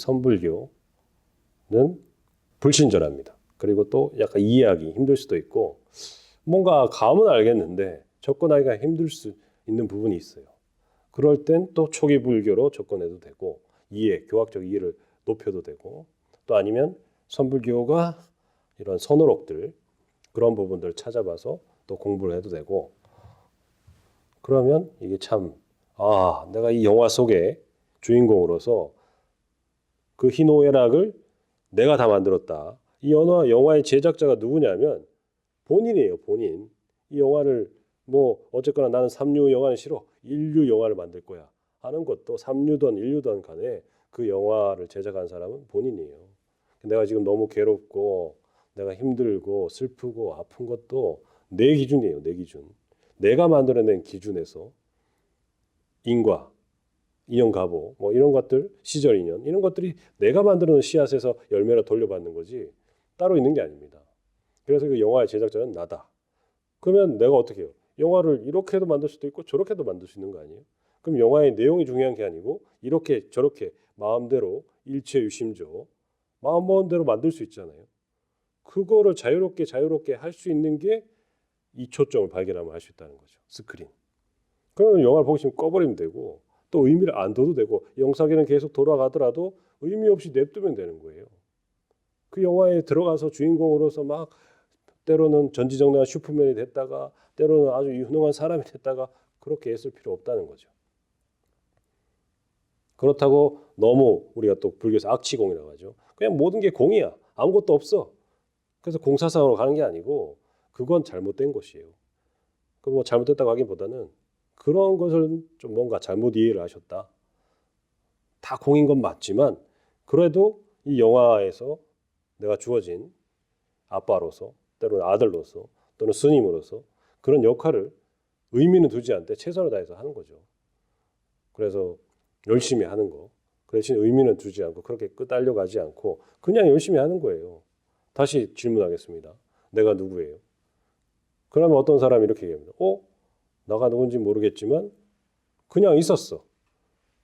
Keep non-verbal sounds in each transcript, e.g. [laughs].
선불교는 불친절합니다. 그리고 또 약간 이해하기 힘들 수도 있고 뭔가 감은 알겠는데 접근하기가 힘들 수 있는 부분이 있어요. 그럴 땐 또 초기 불교로 접근해도 되고 이해, 교학적 이해를 높여도 되고 또 아니면 선불교가 이런 선호록들 그런 부분들 찾아봐서 또 공부를 해도 되고 그러면 이게 참 아, 내가 이 영화 속에 주인공으로서 그 희노애락을 내가 다 만들었다. 이 영화 영화의 제작자가 누구냐면 본인이에요, 본인. 이 영화를 뭐 어쨌거나 나는 삼류 영화는 싫어. 인류 영화를 만들 거야. 하는 것도 삼류든 인류든 간에 그 영화를 제작한 사람은 본인이에요. 내가 지금 너무 괴롭고 내가 힘들고 슬프고 아픈 것도 내 기준이에요, 내 기준. 내가 만들어낸 기준에서 인과, 인연 가보, 뭐 이런 것들, 시절 인연 이런 것들이 내가 만들어 놓은 씨앗에서 열매로 돌려받는 거지 따로 있는 게 아닙니다. 그래서 그 영화의 제작자는 나다. 그러면 내가 어떻게 해요? 영화를 이렇게도 만들 수도 있고 저렇게도 만들 수 있는 거 아니에요? 그럼 영화의 내용이 중요한 게 아니고 이렇게 저렇게 마음대로 일체 유심조 마음 먹은 대로 만들 수 있잖아요. 그거를 자유롭게 자유롭게 할 수 있는 게 이 초점을 발견하면 할 수 있다는 거죠. 스크린. 그러면 영화를 보고 싶으면 꺼버리면 되고 또 의미를 안 둬도 되고 영상에는 계속 돌아가더라도 의미 없이 냅두면 되는 거예요. 그 영화에 들어가서 주인공으로서 막 때로는 전지전능한 슈퍼맨이 됐다가 때로는 아주 유능한 사람이 됐다가 그렇게 애쓸 필요 없다는 거죠. 그렇다고 너무 우리가 또 불교에서 악치공이라고 하죠. 그냥 모든 게 공이야. 아무것도 없어. 그래서 공사상으로 가는 게 아니고 그건 잘못된 것이에요. 그뭐 잘못됐다고 하기보다는 그런 것을 좀 뭔가 잘못 이해를 하셨다. 다 공인 건 맞지만 그래도 이 영화에서 내가 주어진 아빠로서 때로는 아들로서 또는 스님으로서 그런 역할을 의미는 두지 않되 최선을 다해서 하는 거죠. 그래서 열심히 하는 거. 그 대신 의미는 두지 않고 그렇게 끄달려 가지 않고 그냥 열심히 하는 거예요. 다시 질문하겠습니다. 내가 누구예요? 그러면 어떤 사람이 이렇게 얘기합니다. 어? 나가 누군지 모르겠지만 그냥 있었어.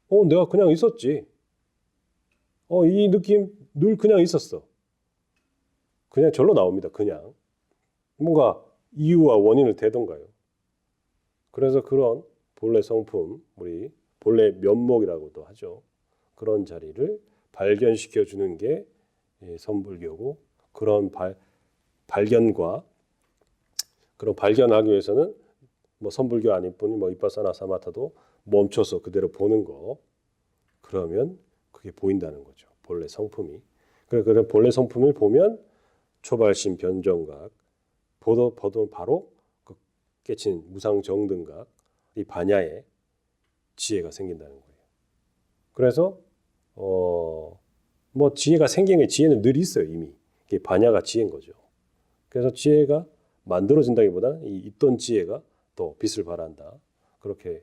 어, 내가 그냥 있었지. 어, 이 느낌 늘 그냥 있었어. 그냥 절로 나옵니다. 그냥. 뭔가 이유와 원인을 대던가요. 그래서 그런 본래 성품, 우리 본래 면목이라고도 하죠. 그런 자리를 발견시켜 주는 게 선불교고 그런 발, 발견과 그런 발견하기 위해서는 뭐 선불교 아닐 뿐이 뭐 이빠사나 사마타도 멈춰서 그대로 보는 거 그러면 그게 보인다는 거죠. 본래 성품이. 그래 그래 본래 성품을 보면 초발심 변정각 보도 보도 바로 그 깨친 무상 정등각 이 반야의 지혜가 생긴다는 거예요. 그래서 어 뭐 지혜가 생긴 게 지혜는 늘 있어요 이미 이게 반야가 지혜인 거죠. 그래서 지혜가 만들어진다기보다는 이 있던 지혜가 또 빛을 발한다 그렇게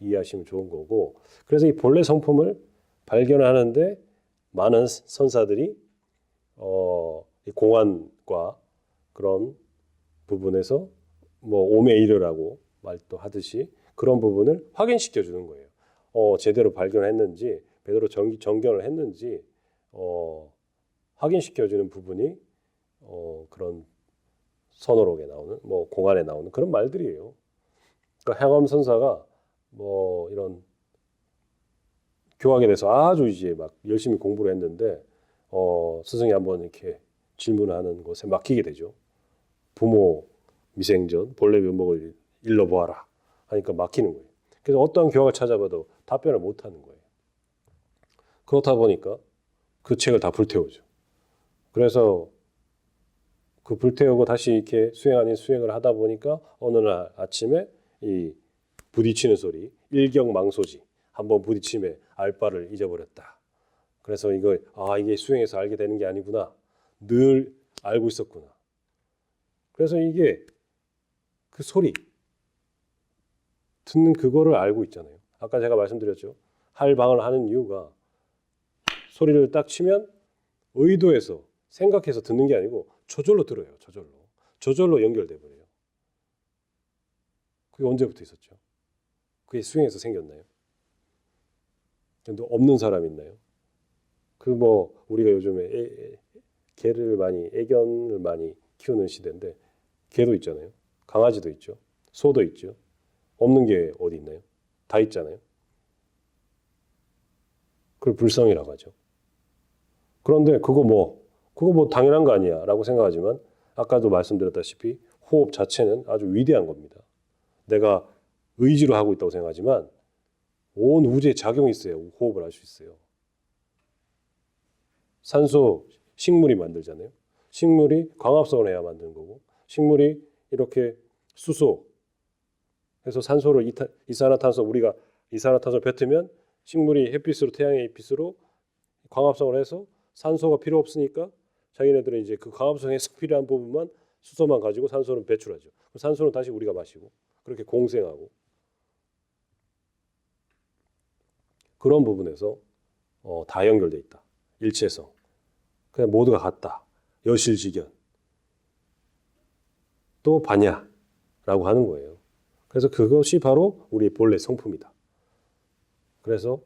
이해하시면 좋은 거고 그래서 이 본래 성품을 발견하는데 많은 선사들이 어, 이 공안과 그런 부분에서 뭐 오메 이르라고 말도 하듯이 그런 부분을 확인시켜 주는 거예요. 어, 제대로 발견했는지, 제대로 정, 정견을 했는지 어, 확인시켜 주는 부분이 어, 그런 선어록에 나오는 뭐 공안에 나오는 그런 말들이에요. 그러니까 향엄 선사가 뭐 이런 교학에 대해서 아주 이제 막 열심히 공부를 했는데 어, 스승이 한번 이렇게 질문하는 것에 막히게 되죠. 부모 미생전 본래 면목을 일러보아라 하니까 막히는 거예요. 그래서 어떠한 교학을 찾아봐도 답변을 못 하는 거예요. 그렇다 보니까 그 책을 다 불태우죠. 그래서 그 불태우고 다시 이렇게 수행 아닌 수행을 하다 보니까 어느 날 아침에 이 부딪히는 소리, 일경망소지 한번 부딪힘에 알바를 잊어버렸다. 그래서 이거 아 이게 수행해서 알게 되는 게 아니구나. 늘 알고 있었구나. 그래서 이게 그 소리 듣는 그거를 알고 있잖아요. 아까 제가 말씀드렸죠. 할방을 하는 이유가 소리를 딱 치면 의도해서 생각해서 듣는 게 아니고 저절로 들어요. 저절로. 저절로 연결돼 버려요. 그게 언제부터 있었죠? 그게 수행에서 생겼나요? 근데 없는 사람 있나요? 그 뭐 우리가 요즘에 애, 애- 개를 많이 애견을 많이 키우는 시대인데 개도 있잖아요. 강아지도 있죠. 소도 있죠. 없는 게 어디 있나요? 다 있잖아요. 그걸 불성이라고 하죠. 그런데 그거 뭐 그거 뭐 당연한 거 아니야라고 생각하지만 아까도 말씀드렸다시피 호흡 자체는 아주 위대한 겁니다. 내가 의지로 하고 있다고 생각하지만 온 우주에 작용이 있어요. 호흡을 할 수 있어요. 산소 식물이 만들잖아요. 식물이 광합성을 해야 만드는 거고 식물이 이렇게 수소 해서 산소를 이타, 이산화탄소 우리가 이산화탄소 뱉으면 식물이 햇빛으로 태양의 햇빛으로 광합성을 해서 산소가 필요 없으니까 자기네들은 이제 그 광합성에서 [laughs] 필요한 부분만 수소만 가지고 산소는 배출하죠. 산소는 다시 우리가 마시고 그렇게 공생하고 그런 부분에서 어, 다 연결돼 있다. 일체성. 그냥 모두가 같다. 여실직연. 또 반야라고 하는 거예요. 그래서 그것이 바로 우리 본래 성품이다. 그래서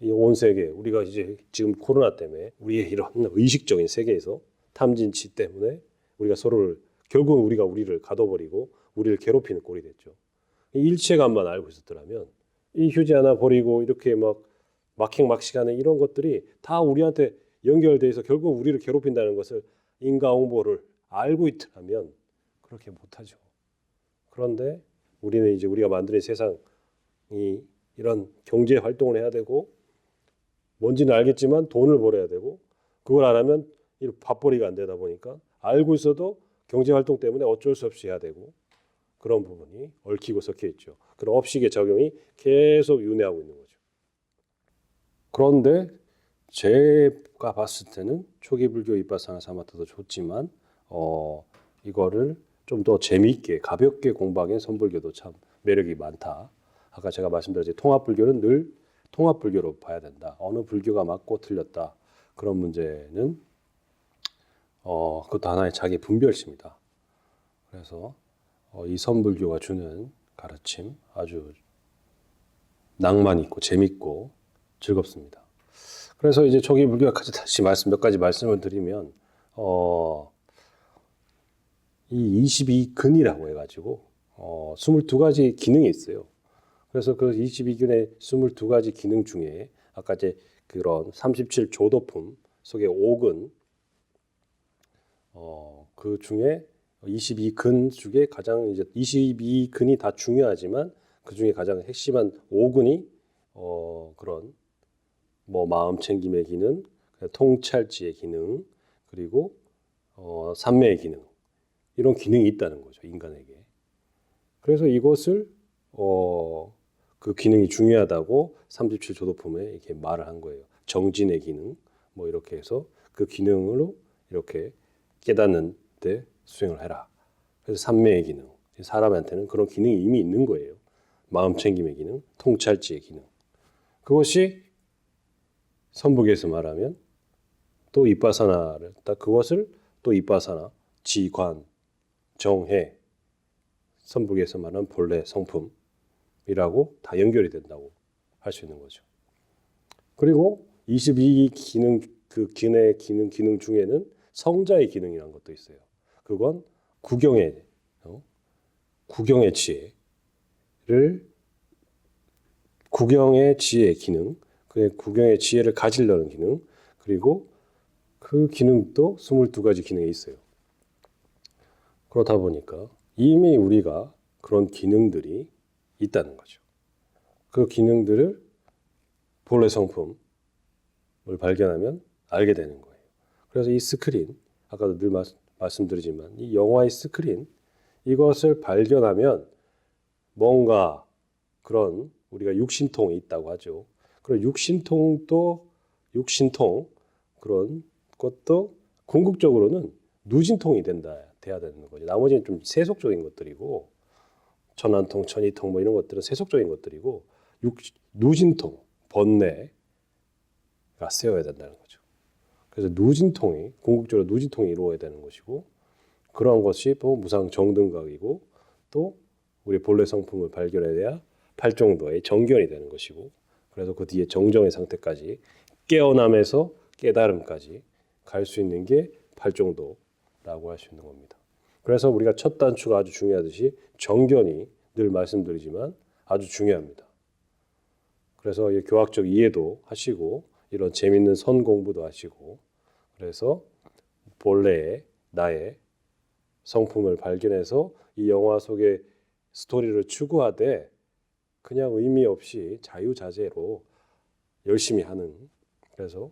이온 세계 우리가 이제 지금 코로나 때문에 우리의 이런 의식적인 세계에서 탐진치 때문에 우리가 서로를 결국은 우리가 우리를 가둬버리고 우리를 괴롭히는 꼴이 됐죠. 이 일체감만 알고 있었더라면 이 휴지 하나 버리고 이렇게 막 막행막식하는 이런 것들이 다 우리한테 연결돼 있어 결국 우리를 괴롭힌다는 것을 인과응보를 알고 있더라면 그렇게 못하죠. 그런데 우리는 이제 우리가 만드는 세상이 이런 경제 활동을 해야 되고 뭔지는 알겠지만 돈을 벌어야 되고 그걸 안 하면 이 밥벌이가 안 되다 보니까 알고 있어도 경제 활동 때문에 어쩔 수 없이 해야 되고 그런 부분이 얽히고 섞여 있죠. 그런 업식의 적용이 계속 윤회하고 있는 거죠. 그런데 제가 봤을 때는 초기 불교 이빠사나 사마타도 좋지만 어 이거를 좀 더 재미있게 가볍게 공부하기엔 선불교도 참 매력이 많다. 아까 제가 말씀드렸지 통합 불교는 늘 통합 불교로 봐야 된다. 어느 불교가 맞고 틀렸다. 그런 문제는 어 그것도 하나의 자기 분별심이다. 그래서 어, 이 선불교가 주는 가르침 아주 낭만 있고 재밌고 즐겁습니다. 그래서 이제 초기 불교까지 다시 말씀 몇 가지 말씀을 드리면 어, 이 22근이라고 해가지고 어, 22가지 기능이 있어요. 그래서 그 22근의 22가지 기능 중에 아까 이제 그런 37 조도품 속에 5근 어, 그 중에 22근 중에 가장 이제 22근이 다 중요하지만 그 중에 가장 핵심한 5근이 어, 그런 뭐 마음 챙김의 기능, 통찰지의 기능, 그리고 어, 삼매의 기능 이런 기능이 있다는 거죠 인간에게. 그래서 이것을 어, 그 기능이 중요하다고 37 조도품에 이렇게 말을 한 거예요. 정진의 기능 뭐 이렇게 해서 그 기능으로 이렇게 깨닫는 데 수행을 해라. 그래서 삼매의 기능 사람한테는 그런 기능이 이미 있는 거예요. 마음 챙김의 기능, 통찰지의 기능. 그것이 선북에서 말하면 또 이빠사나를 딱 그것을 또 이빠사나 지관 정해 선북에서 말하는 본래 성품이라고 다 연결이 된다고 할 수 있는 거죠. 그리고 22 기능 그 기능의 기능 기능 중에는 성자의 기능이라는 것도 있어요. 그건 구경의 어? 구경의 지혜를 구경의 지혜 기능, 그 구경의 지혜를 가지려는 기능, 그리고 그 기능도 22가지 기능이 있어요. 그렇다 보니까 이미 우리가 그런 기능들이 있다는 거죠. 그 기능들을 본래 성품을 발견하면 알게 되는 거예요. 그래서 이 스크린, 아까도 늘 말, 말씀드리지만 이 영화의 스크린 이것을 발견하면 뭔가 그런 우리가 육신통이 있다고 하죠. 그런 육신통도 육신통 그런 것도 궁극적으로는 누진통이 된다 돼야 되는 거죠. 나머지는 좀 세속적인 것들이고 천안통, 천이통 뭐 이런 것들은 세속적인 것들이고 육, 누진통, 번뇌가 세워야 된다는 거죠. 그래서 누진통이 궁극적으로 누진통이 이루어야 되는 것이고 그러한 것이 또 무상 정등각이고 또 우리 본래 성품을 발견해야 팔정도의 정견이 되는 것이고 그래서 그 뒤에 정정의 상태까지 깨어남에서 깨달음까지 갈 수 있는 게 팔정도라고 할 수 있는 겁니다. 그래서 우리가 첫 단추가 아주 중요하듯이 정견이 늘 말씀드리지만 아주 중요합니다. 그래서 이 교학적 이해도 하시고 이런 재밌는 선 공부도 하시고 그래서 본래의 나의 성품을 발견해서 이 영화 속의 스토리를 추구하되 그냥 의미 없이 자유자재로 열심히 하는 그래서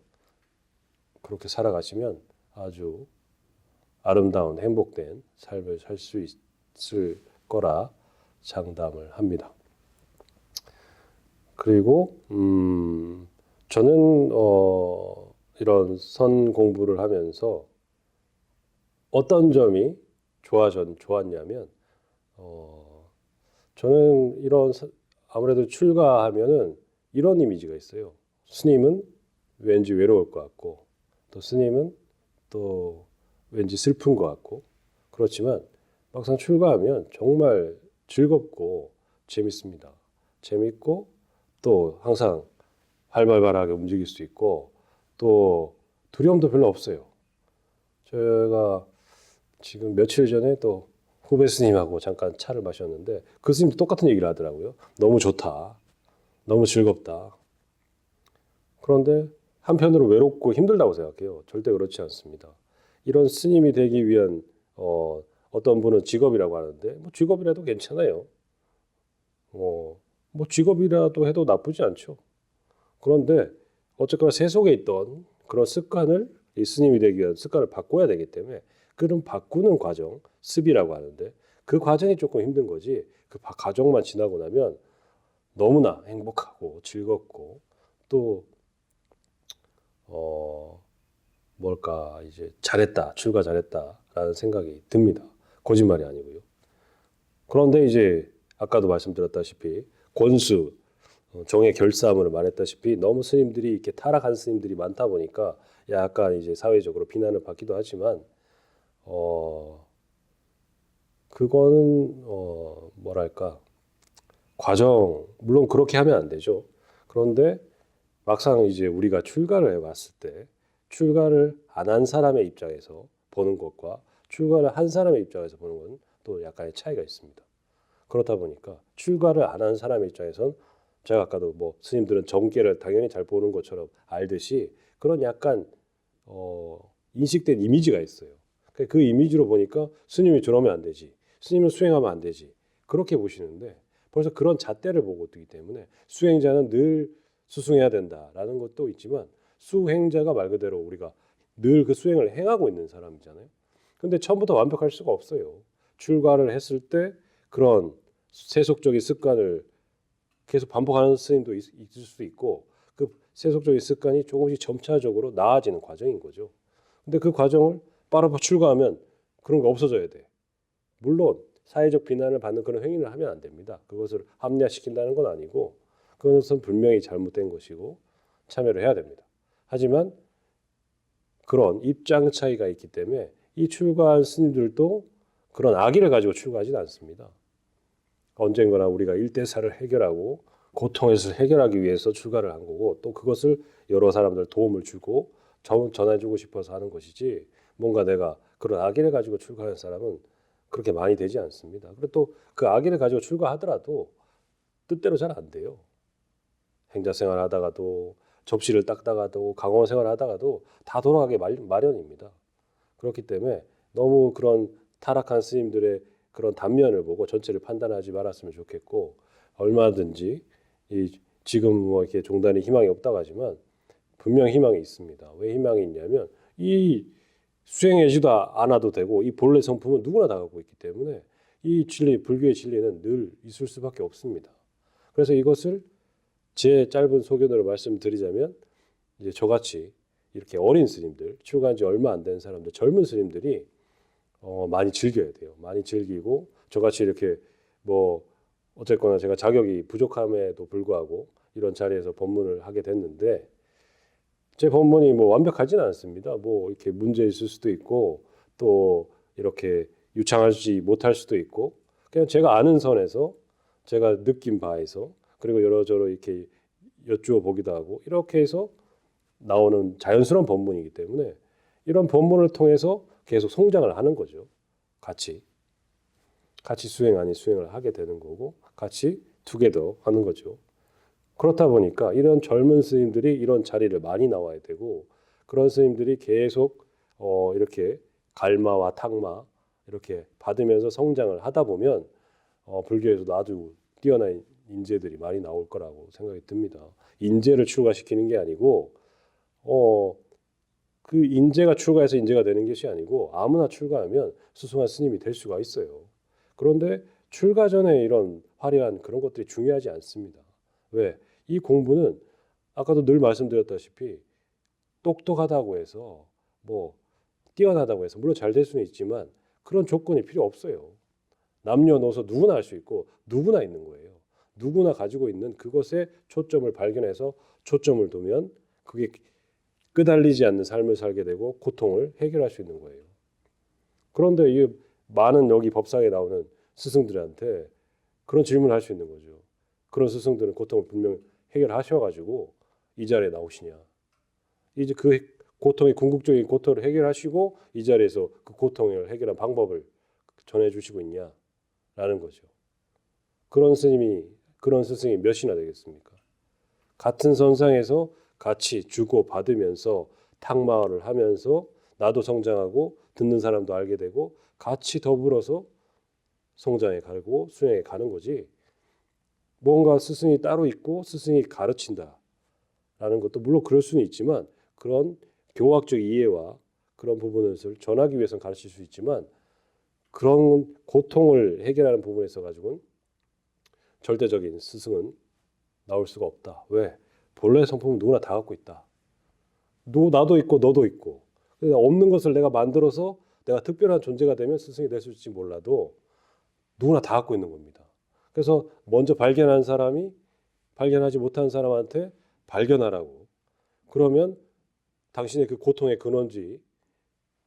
그렇게 살아가시면 아주 아름다운 행복된 삶을 살 수 있을 거라 장담을 합니다. 그리고 음, 저는 어, 이런 선 공부를 하면서 어떤 점이 좋아졌 좋았냐면 어, 저는 이런 사- 아무래도 출가하면은 이런 이미지가 있어요. 스님은 왠지 외로울 것 같고 또 스님은 또 왠지 슬픈 것 같고 그렇지만 막상 출가하면 정말 즐겁고 재밌습니다. 재밌고 또 항상 활발하게 움직일 수 있고 또 두려움도 별로 없어요. 제가 지금 며칠 전에 또 후배 스님하고 잠깐 차를 마셨는데 그 스님도 똑같은 얘기를 하더라고요. 너무 좋다. 너무 즐겁다. 그런데 한편으로 외롭고 힘들다고 생각해요. 절대 그렇지 않습니다. 이런 스님이 되기 위한 어, 어떤 분은 직업이라고 하는데 뭐 직업이라도 괜찮아요. 어, 뭐 직업이라도 해도 나쁘지 않죠. 그런데 어쨌거나 세속에 있던 그런 습관을 이 스님이 되기 위한 습관을 바꿔야 되기 때문에 그런 바꾸는 과정, 습이라고 하는데 그 과정이 조금 힘든 거지 그 바- 과정만 지나고 나면 너무나 행복하고 즐겁고 또 어, 뭘까 이제 잘했다 출가 잘했다라는 생각이 듭니다. 거짓말이 아니고요. 그런데 이제 아까도 말씀드렸다시피 권수 어, 정의 결사함을 말했다시피 너무 스님들이 이렇게 타락한 스님들이 많다 보니까 약간 이제 사회적으로 비난을 받기도 하지만 어 그거는 어 뭐랄까 과정 물론 그렇게 하면 안 되죠. 그런데 막상 이제 우리가 출가를 해봤을 때 출가를 안 한 사람의 입장에서 보는 것과 출가를 한 사람의 입장에서 보는 건 또 약간의 차이가 있습니다. 그렇다 보니까 출가를 안 한 사람의 입장에선 제가 아까도 뭐 스님들은 정계를 당연히 잘 보는 것처럼 알듯이 그런 약간 어, 인식된 이미지가 있어요. 그- 그 이미지로 보니까 스님이 저러면 안 되지, 스님은 수행하면 안 되지 그렇게 보시는데 벌써 그런 잣대를 보고 뜨기 때문에 수행자는 늘 수승해야 된다라는 것도 있지만 수행자가 말 그대로 우리가 늘 그 수행을 행하고 있는 사람이잖아요. 근데 처음부터 완벽할 수가 없어요. 출가를 했을 때 그런 세속적인 습관을 계속 반복하는 스님도 있, 있을 수 있고 그 세속적인 습관이 조금씩 점차적으로 나아지는 과정인 거죠. 근데 그 과정을 빠르게 출가하면 그런 거 없어져야 돼. 물론 사회적 비난을 받는 그런 행위를 하면 안 됩니다. 그것을 합리화시킨다는 건 아니고 그것은 분명히 잘못된 것이고 참여를 해야 됩니다. 하지만 그런 입장 차이가 있기 때문에 이 출가한 스님들도 그런 악의를 가지고 출가하지는 않습니다. 언젠가나 우리가 일대사를 해결하고 고통에서 해결하기 위해서 출가를 한 거고 또 그것을 여러 사람들 도움을 주고 전- 전해주고 싶어서 하는 것이지 뭔가 내가 그런 악의를 가지고 출가하는 사람은 그렇게 많이 되지 않습니다. 그리고 또 그 악의를 가지고 출가하더라도 뜻대로 잘 안 돼요. 행자 생활 하다가도 접시를 닦다가도 강원 생활 하다가도 다 돌아가게 말- 마련입니다. 그렇기 때문에 너무 그런 타락한 스님들의 그런 단면을 보고 전체를 판단하지 말았으면 좋겠고 얼마든지 이 지금 뭐 이렇게 종단이 희망이 없다고 하지만 분명 희망이 있습니다. 왜 희망이 있냐면 이 수행하지도 않아도 되고 이 본래 성품은 누구나 다 갖고 있기 때문에 이 진리 불교의 진리는 늘 있을 수밖에 없습니다. 그래서 이것을 제 짧은 소견으로 말씀드리자면 이제 저같이 이렇게 어린 스님들 출가한 지 얼마 안 된 사람들 젊은 스님들이 어, 많이 즐겨야 돼요. 많이 즐기고 저같이 이렇게 뭐 어쨌거나 제가 자격이 부족함에도 불구하고 이런 자리에서 법문을 하게 됐는데 제 법문이 뭐 완벽하지는 않습니다. 뭐 이렇게 문제 있을 수도 있고 또 이렇게 유창하지 못할 수도 있고 그냥 제가 아는 선에서 제가 느낀 바에서 그리고 여러저러 이렇게 여쭈어 보기도 하고 이렇게 해서 나오는 자연스러운 본문이기 때문에 이런 본문을 통해서 계속 성장을 하는 거죠. 같이 같이 수행 아닌 수행을 하게 되는 거고 같이 투게더 하는 거죠. 그렇다 보니까 이런 젊은 스님들이 이런 자리를 많이 나와야 되고 그런 스님들이 계속 어, 이렇게 갈마와 탁마 이렇게 받으면서 성장을 하다 보면 어, 불교에서도 아주 뛰어난 인재들이 많이 나올 거라고 생각이 듭니다. 인재를 출가시키는 게 아니고 어, 그 인재가 출가해서 인재가 되는 것이 아니고 아무나 출가하면 수승한 스님이 될 수가 있어요. 그런데 출가 전에 이런 화려한 그런 것들이 중요하지 않습니다. 왜? 이 공부는 아까도 늘 말씀드렸다시피 똑똑하다고 해서 뭐 뛰어나다고 해서 물론 잘 될 수는 있지만 그런 조건이 필요 없어요. 남녀노소 누구나 할 수 있고 누구나 있는 거예요. 누구나 가지고 있는 그것에 초점을 발견해서 초점을 두면 그게 끄달리지 않는 삶을 살게 되고 고통을 해결할 수 있는 거예요. 그런데 이 많은 여기 법상에 나오는 스승들한테 그런 질문을 할 수 있는 거죠. 그런 스승들은 고통을 분명 해결하셔가지고 이 자리에 나오시냐. 이제 그 고통의 궁극적인 고통을 해결하시고 이 자리에서 그 고통을 해결한 방법을 전해주시고 있냐라는 거죠. 그런 스님이 그런 스승이 몇이나 되겠습니까? 같은 선상에서 같이 주고 받으면서 탁마를 하면서 나도 성장하고 듣는 사람도 알게 되고 같이 더불어서 성장해 가고 수행해 가는 거지. 뭔가 스승이 따로 있고 스승이 가르친다라는 것도 물론 그럴 수는 있지만 그런 교학적 이해와 그런 부분을 전하기 위해서는 가르칠 수 있지만 그런 고통을 해결하는 부분에 있어 가지고는 절대적인 스승은 나올 수가 없다. 왜? 본래 성품은 누구나 다 갖고 있다. 너 나도 있고 너도 있고 없는 것을 내가 만들어서 내가 특별한 존재가 되면 스승이 될 수 있을지 몰라도 누구나 다 갖고 있는 겁니다. 그래서 먼저 발견한 사람이 발견하지 못한 사람한테 발견하라고 그러면 당신의 그 고통의 근원지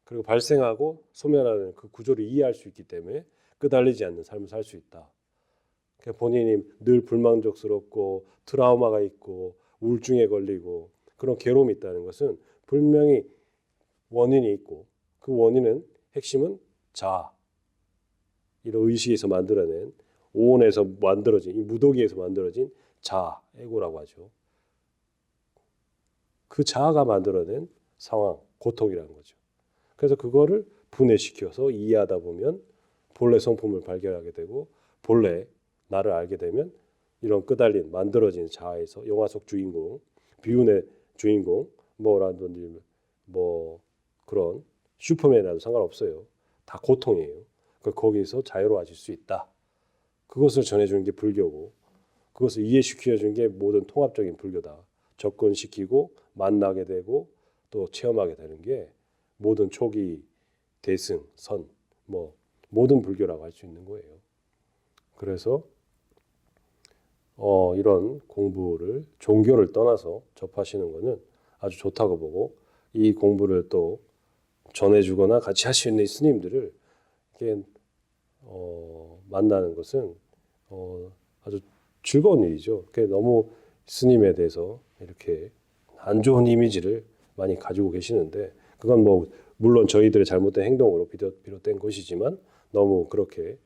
그리고 발생하고 소멸하는 그 구조를 이해할 수 있기 때문에 끄달리지 않는 삶을 살 수 있다. 그러니까 본인이 늘 불만족스럽고 트라우마가 있고 우울증에 걸리고 그런 괴로움이 있다는 것은 분명히 원인이 있고 그 원인은 핵심은 자 이런 의식에서 만들어낸 오온에서 만들어진 이 무더기에서 만들어진 자 에고라고 하죠. 그 자아가 만들어낸 상황 고통이라는 거죠. 그래서 그거를 분해시켜서 이해하다 보면 본래 성품을 발견하게 되고 본래 나를 알게 되면 이런 끄달린 만들어진 자아에서 영화 속 주인공 비운의 주인공 뭐라든지 뭐 그런 슈퍼맨이라도 상관없어요. 다 고통이에요. 그 거기서 자유로워질 수 있다. 그것을 전해주는 게 불교고 그것을 이해시켜 주는 게 모든 통합적인 불교다. 접근시키고 만나게 되고 또 체험하게 되는 게 모든 초기 대승 선 뭐 모든 불교라고 할 수 있는 거예요. 그래서 어, 이런 공부를 종교를 떠나서 접하시는 것은 아주 좋다고 보고 이 공부를 또 전해주거나 같이 할 수 있는 스님들을 이렇게 어, 만나는 것은 어, 아주 즐거운 일이죠. 너무 스님에 대해서 이렇게 안 좋은 이미지를 많이 가지고 계시는데 그건 뭐 물론 저희들의 잘못된 행동으로 비롯, 비롯된 것이지만 너무 그렇게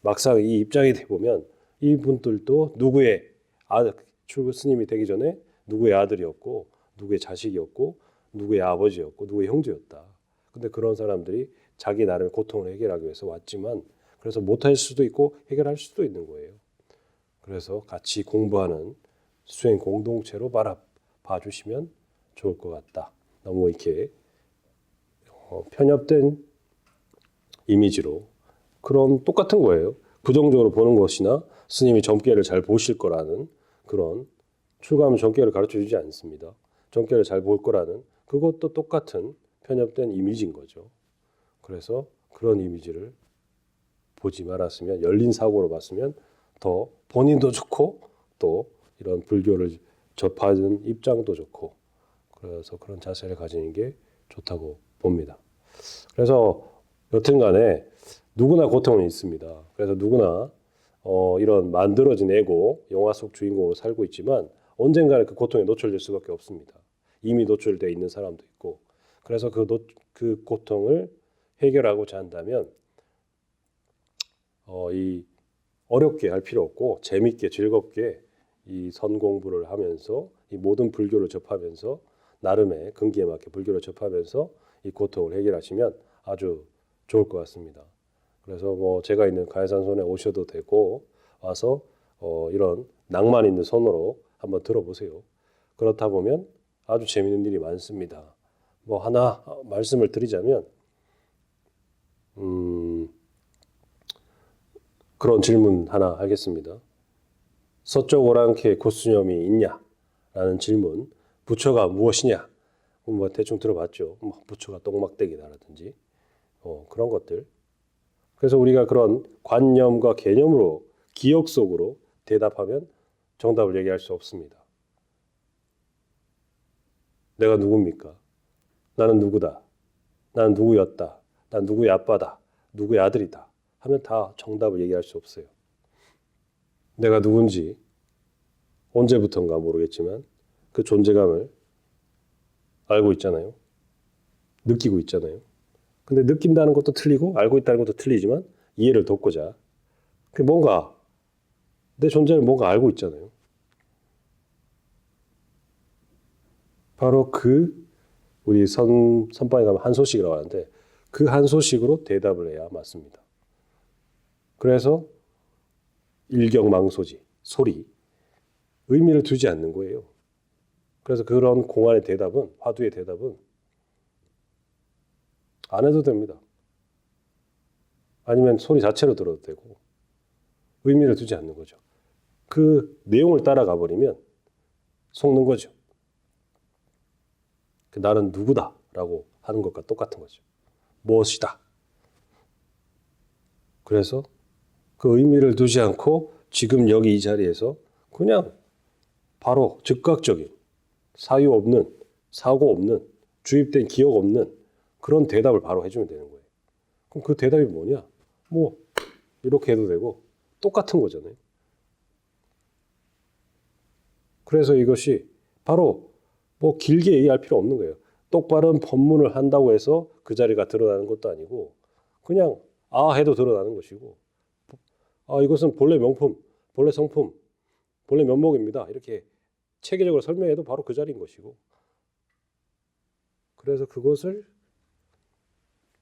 막상 이 입장이 돼 보면 이분들도 누구의 아 출구 스님이 되기 전에 누구의 아들이었고 누구의 자식이었고 누구의 아버지였고 누구의 형제였다. 근데 그런 사람들이 자기 나름의 고통을 해결하기 위해서 왔지만 그래서 못할 수도 있고 해결할 수도 있는 거예요. 그래서 같이 공부하는 수행 공동체로 바라봐 주시면 좋을 것 같다. 너무 이렇게 어, 편협된 이미지로 그런 똑같은 거예요. 부정적으로 보는 것이나 스님이 점괘를 잘 보실 거라는 그런 출가하면 점괘를 가르쳐 주지 않습니다. 점괘를 잘 볼 거라는 그것도 똑같은 편협된 이미지인 거죠. 그래서 그런 이미지를 보지 말았으면 열린 사고로 봤으면 더 본인도 좋고 또 이런 불교를 접하는 입장도 좋고 그래서 그런 자세를 가지는 게 좋다고 봅니다. 그래서 여튼간에 누구나 고통은 있습니다. 그래서 누구나 어, 이런 만들어진 에고, 영화 속 주인공으로 살고 있지만 언젠가는 그 고통에 노출될 수밖에 없습니다. 이미 노출돼 있는 사람도 있고 그래서 그, 노, 그 고통을 해결하고자 한다면 어, 이 어렵게 할 필요 없고 재밌게 즐겁게 이 선 공부를 하면서 이 모든 불교를 접하면서 나름의 근기에 맞게 불교를 접하면서 이 고통을 해결하시면 아주 좋을 것 같습니다. 그래서 뭐 제가 있는 가야산손에 오셔도 되고 와서 어, 이런 낭만 있는 손으로 한번 들어보세요. 그렇다 보면 아주 재미있는 일이 많습니다. 뭐 하나 말씀을 드리자면 음, 그런 질문 하나 하겠습니다. 서쪽 오랑캐 고수념이 있냐 라는 질문. 부처가 무엇이냐? 뭐 대충 들어봤죠. 뭐 부처가 똥막대기다라든지 어, 그런 것들. 그래서 우리가 그런 관념과 개념으로 기억 속으로 대답하면 정답을 얘기할 수 없습니다. 내가 누굽니까? 나는 누구다. 나는 누구였다. 난 누구의 아빠다. 누구의 아들이다. 하면 다 정답을 얘기할 수 없어요. 내가 누군지 언제부턴가 모르겠지만 그 존재감을 알고 있잖아요. 느끼고 있잖아요. 근데 느낀다는 것도 틀리고 알고 있다는 것도 틀리지만 이해를 돕고자 그 뭔가 내 존재를 뭔가 알고 있잖아요. 바로 그 우리 선 선방에 가면 한 소식이라고 하는데 그 한 소식으로 대답을 해야 맞습니다. 그래서 일경망소지 소리 의미를 두지 않는 거예요. 그래서 그런 공안의 대답은 화두의 대답은 안 해도 됩니다. 아니면 소리 자체로 들어도 되고 의미를 두지 않는 거죠. 그 내용을 따라가 버리면 속는 거죠. 그 나는 누구다라고 하는 것과 똑같은 거죠. 무엇이다. 그래서 그 의미를 두지 않고 지금 여기 이 자리에서 그냥 바로 즉각적인 사유 없는 사고 없는 주입된 기억 없는 그런 대답을 바로 해주면 되는 거예요. 그럼 그 대답이 뭐냐? 뭐 이렇게 해도 되고 똑같은 거잖아요. 그래서 이것이 바로 뭐 길게 얘기할 필요 없는 거예요. 똑바른 법문을 한다고 해서 그 자리가 드러나는 것도 아니고 그냥 아 해도 드러나는 것이고 아 이것은 본래 명품, 본래 성품, 본래 면목입니다. 이렇게 체계적으로 설명해도 바로 그 자리인 것이고 그래서 그것을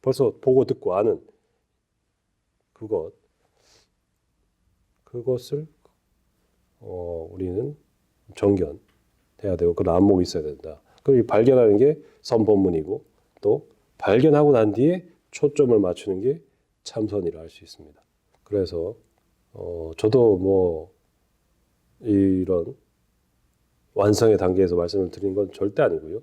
벌써 보고 듣고 아는 그것 그것을 어, 우리는 정견해야 되고 그 안목이 있어야 된다. 그리고 이 발견하는 게 선본문이고 또 발견하고 난 뒤에 초점을 맞추는 게 참선이라 할 수 있습니다. 그래서 어, 저도 뭐 이런 완성의 단계에서 말씀을 드린 건 절대 아니고요.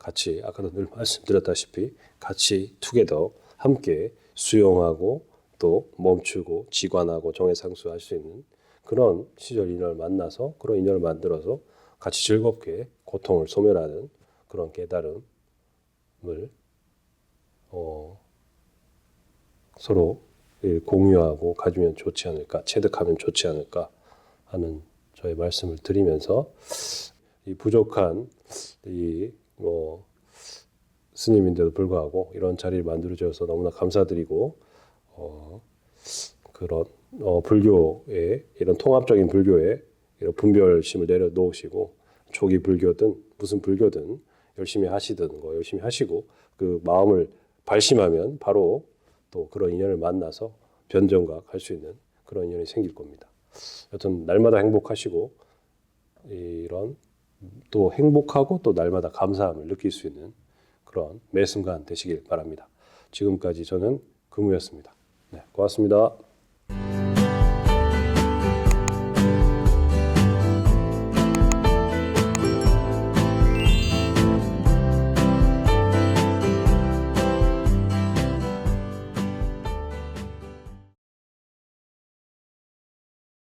같이 아까도 늘 말씀드렸다시피 같이 투게더 함께 수용하고 또 멈추고 지관하고 정해 상수할 수 있는 그런 시절 인연을 만나서 그런 인연을 만들어서 같이 즐겁게 고통을 소멸하는 그런 깨달음을 어, 서로 공유하고 가지면 좋지 않을까, 체득하면 좋지 않을까 하는 저의 말씀을 드리면서 이 부족한 이 뭐 스님인데도 불구하고 이런 자리를 만들어 주셔서 너무나 감사드리고 어, 그런 어, 불교의 이런 통합적인 불교의 이런 분별심을 내려놓으시고 초기 불교든 무슨 불교든 열심히 하시든 거 열심히 하시고 그 마음을 발심하면 바로 또 그런 인연을 만나서 변정각 할 수 있는 그런 인연이 생길 겁니다. 여튼 날마다 행복하시고 이런 또 행복하고 또 날마다 감사함을 느낄 수 있는 그런 매 순간 되시길 바랍니다. 지금까지 저는 금우였습니다. 네, 고맙습니다.